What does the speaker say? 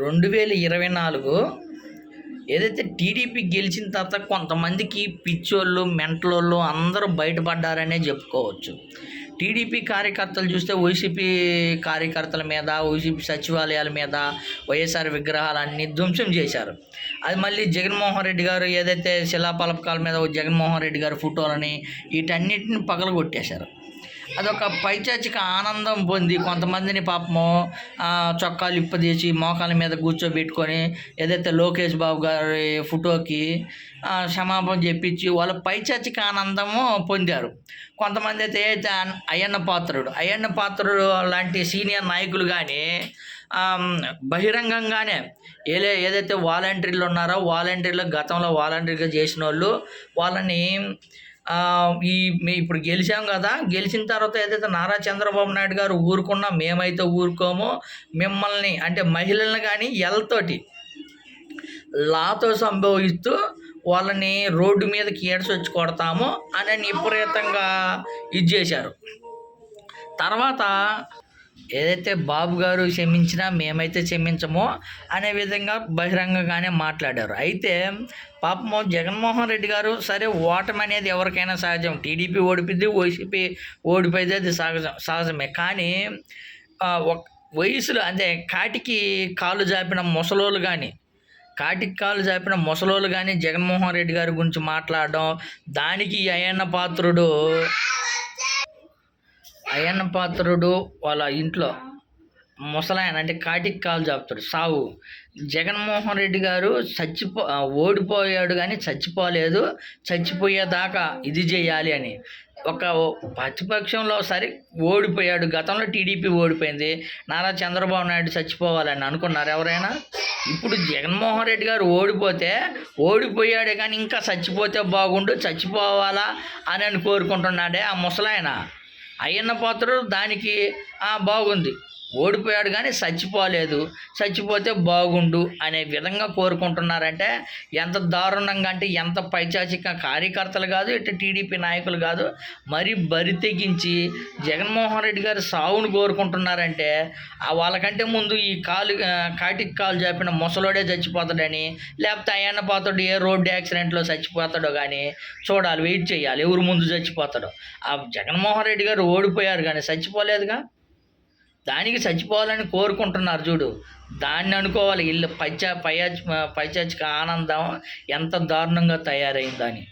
రెండు వేల ఇరవై నాలుగు ఏదైతే టీడీపీ గెలిచిన తర్వాత కొంతమందికి పిచ్చోళ్ళు మెంటలోళ్ళు అందరూ బయటపడ్డారనే చెప్పుకోవచ్చు. టీడీపీ కార్యకర్తలు చూస్తే వైసీపీ కార్యకర్తల మీద వైసీపీ సచివాలయాల మీద వైఎస్ఆర్ విగ్రహాలన్నీ ధ్వంసం చేశారు. అది మళ్ళీ జగన్మోహన్ రెడ్డి గారు ఏదైతే శిలాపలపకాల మీద జగన్మోహన్ రెడ్డి గారి ఫోటోలని వీటన్నిటిని పగలగొట్టేశారు. అదొక పైచాచిక ఆనందం పొంది కొంతమందిని పాపము చొక్కాలు ఇప్పదీసి మోకాల మీద కూర్చోబెట్టుకొని ఏదైతే లోకేష్ బాబు గారి ఫోటోకి క్షమాపణ చెప్పించి వాళ్ళ పైచాచిక ఆనందము పొందారు. కొంతమంది అయితే అయ్యన్న పాత్రుడు అయ్యన్న పాత్రుడు లాంటి సీనియర్ నాయకులు కానీ బహిరంగంగానే ఏలే ఏదైతే వాలంటీర్లు ఉన్నారో వాలంటీర్లు గతంలో వాలంటీర్గా చేసిన వాళ్ళు వాళ్ళని ఈ మీ ఇప్పుడు గెలిచాం కదా గెలిచిన తర్వాత ఏదైతే నారా చంద్రబాబు నాయుడు గారు ఊరుకున్నా మేమైతే ఊరుకోమో. మిమ్మల్ని అంటే మహిళలను కానీ ఎల్తోటి లాతో సంభవిస్తూ వాళ్ళని రోడ్డు మీదకి ఏడ్చొచ్చి కొడతాము అని విపరీతంగా ఇది చేశారు. తర్వాత ఏదైతే బాబు గారు క్షమించినా మేమైతే క్షమించమో అనే విధంగా బహిరంగంగానే మాట్లాడారు. అయితే పాపము జగన్మోహన్ రెడ్డి గారు సరే ఓటమి అనేది ఎవరికైనా సహజం. టీడీపీ ఓడిపోయింది వైసీపీ ఓడిపోయింది అది సహజం సహజమే. కానీ ఒక వయసులో అంటే కాటికి కాలు జాపిన ముసలోళ్ళు కానీ కాటికి కాలు జాపిన ముసలోళ్ళు కానీ జగన్మోహన్ రెడ్డి గారి గురించి మాట్లాడడం దానికి ఈ పాత్రుడు అయ్యన్న పాత్రుడు వాళ్ళ ఇంట్లో ముసలాయన అంటే కాటికి కాలు చాపుతాడు. సావు. జగన్మోహన్ రెడ్డి గారు చచ్చిపో ఓడిపోయాడు కానీ చచ్చిపోలేదు. చచ్చిపోయేదాకా ఇది చేయాలి అని. ఒక ప్రతిపక్షంలో సరే ఓడిపోయాడు. గతంలో టీడీపీ ఓడిపోయింది. నారా చంద్రబాబు నాయుడు చచ్చిపోవాలని అనుకున్నారు ఎవరైనా? ఇప్పుడు జగన్మోహన్ రెడ్డి గారు ఓడిపోతే ఓడిపోయాడే కానీ ఇంకా చచ్చిపోతే బాగుండు చచ్చిపోవాలా అని అని కోరుకుంటున్నాడే ఆ ముసలాయన. అయ్యన్న పాత్రుడు దానికి బాగుంది. ఓడిపోయాడు కానీ చచ్చిపోలేదు. చచ్చిపోతే బాగుండు అనే విధంగా కోరుకుంటున్నారంటే ఎంత దారుణంగా అంటే ఎంత పైచాచిక కార్యకర్తలు కాదు ఇటు టీడీపీ నాయకులు కాదు మరీ బరి తెగించి జగన్మోహన్ రెడ్డి గారి సావును కోరుకుంటున్నారంటే వాళ్ళకంటే ముందు ఈ కాలు కాటికి కాలు చెప్పిన ముసలోడే చచ్చిపోతాడని లేకపోతే అయ్యన్న పోతాడు ఏ రోడ్డు యాక్సిడెంట్లో చచ్చిపోతాడో కానీ చూడాలి వెయిట్ చేయాలి ఎవరు ముందు చచ్చిపోతాడో. ఆ జగన్మోహన్ రెడ్డి గారు ఓడిపోయారు కానీ చచ్చిపోలేదుగా? దానికి చచ్చిపోవాలని కోరుకుంటున్నారు చూడు. దాన్ని అనుకోవాలి. ఇల్లు పైచా పై పైచాచిక ఆనందం ఎంత దారుణంగా తయారైందని.